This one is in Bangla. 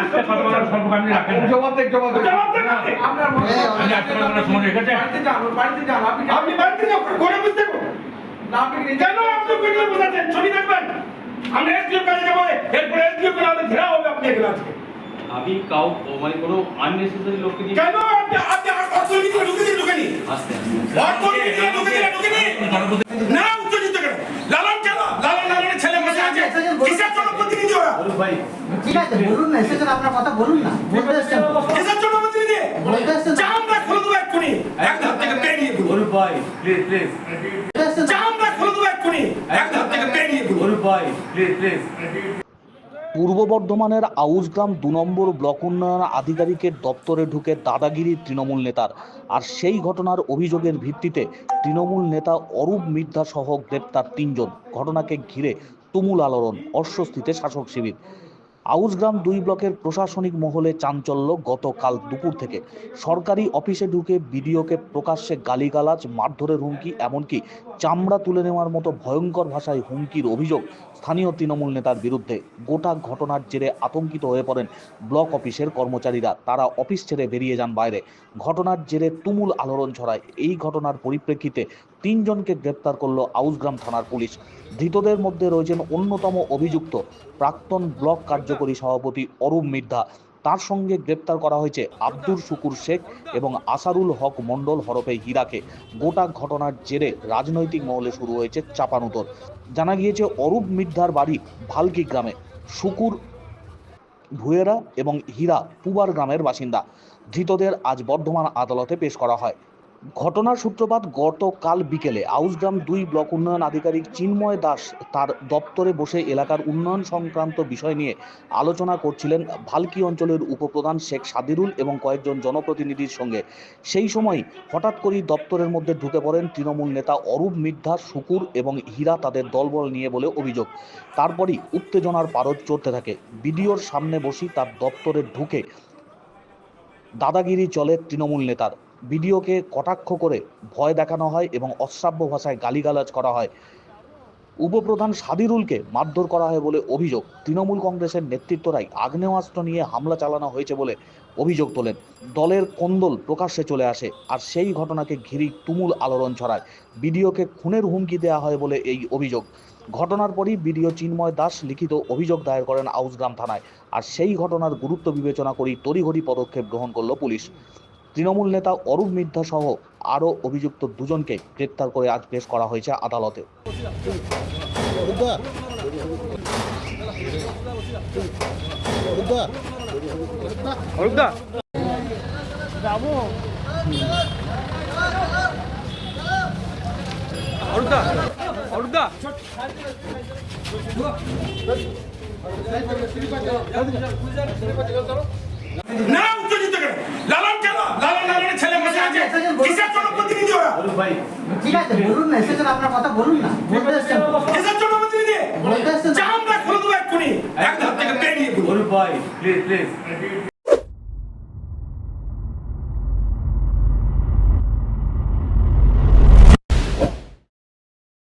আজকে কথা বলার সর্বকামী রাখেন জবাব দেন জবাব দেন জবাব দেন আপনার মনে আপনি আজকে কথা বলার সময় বাড়িতে যান বাড়িতে যান আপনি আপনি বাড়িতে যাও, ঘরে বসে থাকুন। না, আপনি কেন আপনি পেটে বোঝাচ্ছেন? ছবি দেখবেন? আমরা SDO কাছে যাব, এরপরে করে আমাদের হবে আপনি এখানে আজকে। আমি কাউ মানে কোনো আননেসেসারি লোককে দিয়ে কেন আপনি আপনি ঢুকে দিন, ঢুকে দিন। আসতে আসতে অর্থনীতিতে ঢুকে দিন, ঢুকে দিন। না উত্তেজিত কেন? লালন কেন? লালন লালনের ছেলে বসে আছে। কিসের জন্য প্রতিনিধি ওরা? অরূপ ভাই ঠিক আছে বলুন না এসেছেন আপনার কথা বলুন না বলতে এসেছেন তো। কিসের জন্য প্রতিনিধি? বলতে এসেছেন জামটা খুলে দেবো এক্ষুনি। এক থেকে বেরিয়ে পড়ুন। অরূপ ভাই প্লিজ প্লিজ বলতে এসেছেন তো। জামটা খুলে দেবো এক্ষুনি। এক থেকে বেরিয়ে পড়ুন। অরূপ ভাই প্লিজ প্লিজ পূর্ব বর্ধমানের আউসগ্রাম দু নম্বর ব্লক উন্নয়ন আধিকারিকের দপ্তরে ঢুকে দাদাগিরি তৃণমূল নেতার আর সেই ঘটনার অভিযোগের ভিত্তিতে তৃণমূল নেতা অরূপ মির্ধা সহ গ্রেপ্তার তিনজন ঘটনাকে ঘিরে তুমুল আলোড়ন অস্বস্তিতে শাসক শিবির। আউসগ্রাম দুই ব্লকের প্রশাসনিক মহলে চাঞ্চল্য গতকাল দুপুর থেকে। সরকারি অফিসে ঢুকে বিডিওকে প্রকাশ্যে গালিগালাজ, মারধরের হুমকি, এমনকি চামড়া তুলে নেওয়ার মতো ভয়ঙ্কর ভাষায় হুমকির অভিযোগ স্থানীয় তৃণমূল নেতার বিরুদ্ধে। গোটা ঘটনার জেরে আতঙ্কিত হয়ে পড়েন ব্লক অফিসের কর্মচারীরা। তারা অফিস ছেড়ে বেরিয়ে যান বাইরে। ঘটনার জেরে তুমুল আলোড়ন ছড়ায়। এই ঘটনার পরিপ্রেক্ষিতে তিনজনকে গ্রেপ্তার করল আউসগ্রাম থানার পুলিশ। ধৃতদের মধ্যে রয়েছেন অন্যতম অভিযুক্ত প্রাক্তন ব্লক কার্যকরী সভাপতি অরূপ মির্ধা। তার সঙ্গে গ্রেপ্তার করা হয়েছে আব্দুর শুকুর শেখ এবং আসারুল হক মণ্ডল হরফে হীরাকে। গোটা ঘটনার জেরে রাজনৈতিক মহলে শুরু হয়েছে চাপানুতর। জানা গিয়েছে, অরূপ মির্ধার বাড়ি ভালকি গ্রামে। শুকুর ভুয়েরা এবং হীরা পুবার গ্রামের বাসিন্দা। ধৃতদের আজ বর্ধমান আদালতে পেশ করা হয়। ঘটনার সূত্রপাত গতকাল বিকেলে। আউসগ্রাম দুই ব্লক উন্নয়ন আধিকারিক চিন্ময় দাস তার দপ্তরে বসে এলাকার উন্নয়ন সংক্রান্ত বিষয় নিয়ে আলোচনা করছিলেন ভালকি অঞ্চলের উপপ্রধান শেখ সাদিরুল এবং কয়েকজন জনপ্রতিনিধির সঙ্গে। সেই সময় হঠাৎ করেই দপ্তরের মধ্যে ঢুকে পড়েন তৃণমূল নেতা অরূপ মির্ধা শুকুর এবং হীরা তাদের দলবল নিয়ে বলে অভিযোগ। তারপরই উত্তেজনার পারদ চড়তে থাকে। বিডিওর সামনে বসি তার দপ্তরে ঢুকে দাদাগিরি চলে তৃণমূল নেতার। ভিডিওকে কটাক্ষ করে ভয় দেখানো হয় এবং অশ্রাব্য ভাষায় গালিগালাজ করা হয়। উপপ্রধান সাদিরুলকে মারধর করা হয় বলে অভিযোগ। তৃণমূল কংগ্রেসের নেতৃত্বরাই আগ্নেয়াস্ত্র নিয়ে হামলা চালানো হয়েছে বলে অভিযোগ তোলেন। দলের কোন্দল প্রকাশ্যে চলে আসে আর সেই ঘটনাকে ঘিরেই তুমুল আলোড়ন ছড়ায়। বিডিওকে খুনের হুমকি দেওয়া হয় বলে এই অভিযোগ। ঘটনার পরই বিডিও চিন্ময় দাস লিখিত অভিযোগ দায়ের করেন আউসগ্রাম থানায়। আর সেই ঘটনার গুরুত্ব বিবেচনা করেই তড়িঘড়ি পদক্ষেপ গ্রহণ করল পুলিশ। তৃণমূল নেতা অরূপ মির্ধা সহ আরও অভিযুক্ত দুজনকে গ্রেপ্তার করে আজ পেশ করা হয়েছে আদালতে। কেন? লালন লালনের ছেলে বসে আছে। কিসের জন্য প্রতিনিধি ওরা? ঠিক আছে বলুন না এসেছেন আপনার কথা বলুন না বলতে এসেছেন কিসের জন্য প্রতিনিধি? বলতে এসেছেন জামটা খুলে দেবো এক্ষুনি। এক ধাপ থেকে। ভাই প্লিজ প্লিজ